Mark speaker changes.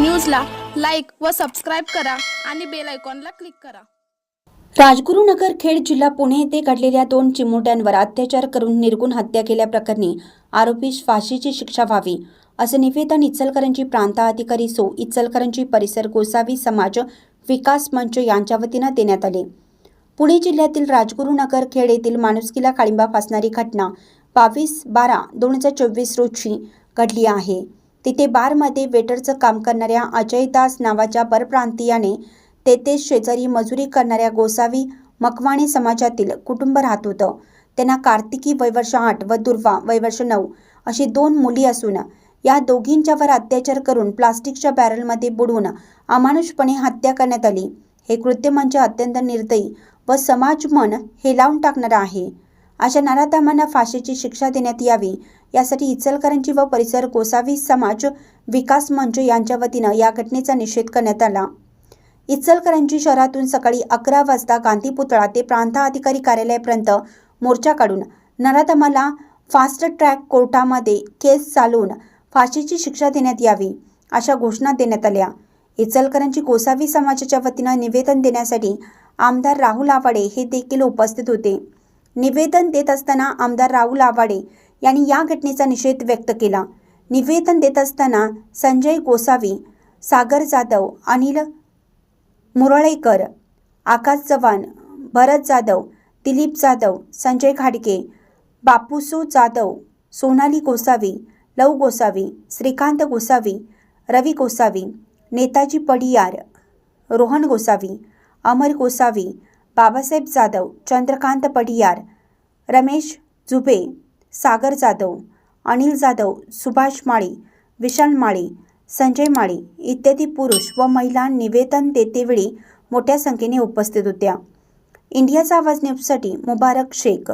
Speaker 1: न्यूजला लाईक व सबस्क्राईब करा आणि बेल आयकॉनला क्लिक करा.
Speaker 2: राजगुरुनगर खेड जिल्हा पुणे येथे घडलेल्या दोन चिमुट्यांवर अत्याचार करून निर्गुण हत्या केल्याप्रकरणी आरोपीस फाशीची शिक्षा व्हावी असं निवेदन इचलकरंजी प्रांताधिकारी सो इचलकरंजी परिसर गोसावी समाज विकास मंच यांच्या वतीनं देण्यात आले. पुणे जिल्ह्यातील राजगुरुनगर खेड येथील माणुसकीला काळिंबा फासणारी घटना बावीस बारा दोन हजार चोवीस रोजी घडली आहे. तिथे बारमध्ये वेटरचं काम करणाऱ्या अजय दास नावाच्या परप्रांतीयाने तेथे शेजारी मजुरी करणाऱ्या गोसावी मकवाणी समाजातील कुटुंब राहत होतं. त्यांना कार्तिकी वयवर्ष आठ व दुर्वा वयवर्ष नऊ अशी दोन मुली असून या दोघींच्यावर अत्याचार करून प्लास्टिकच्या बॅरलमध्ये बुडवून अमानुषपणे हत्या करण्यात आली. हे कृत्य म्हणजे अत्यंत निर्दयी व समाज मन हेलावून टाकणारं आहे. अशा नराधमांना फाशीची शिक्षा देण्यात यावी यासाठी इचलकरंजी व परिसर गोसावी समाज विकास मंच यांच्या वतीनं या घटनेचा निषेध करण्यात आला. इचलकरंजी शहरातून सकाळी अकरा वाजता गांधी पुतळा ते प्रांताधिकारी कार्यालयापर्यंत मोर्चा काढून नराधमाला फास्ट ट्रॅक कोर्टामध्ये केस चालवून फाशीची शिक्षा देण्यात यावी अशा घोषणा देण्यात आल्या. इचलकरंजी गोसावी समाजाच्या वतीनं निवेदन देण्यासाठी आमदार राहुल आवाडे हे देखील उपस्थित होते. निवेदन देत असताना आमदार राहुल आवाडे यांनी या घटनेचा निषेध व्यक्त केला. निवेदन देत असताना संजय गोसावी सागर जाधव अनिल मुरळेकर आकाश चव्हाण भरत जाधव दिलीप जाधव संजय घाडगे बापूसू जाधव सोनाली गोसावी लव गोसावी श्रीकांत गोसावी रवी गोसावी नेताजी पडियार रोहन गोसावी अमर गोसावी बाबासाहेब जाधव चंद्रकांत पडियार रमेश जुबे सागर जाधव अनिल जाधव सुभाष माळी विशाल माळी संजय माळी इत्यादी पुरुष व महिला निवेदन देतेवेळी मोठ्या संख्येने उपस्थित होत्या. इंडियाचा आवाज न्यूजसाठी मुबारक शेख.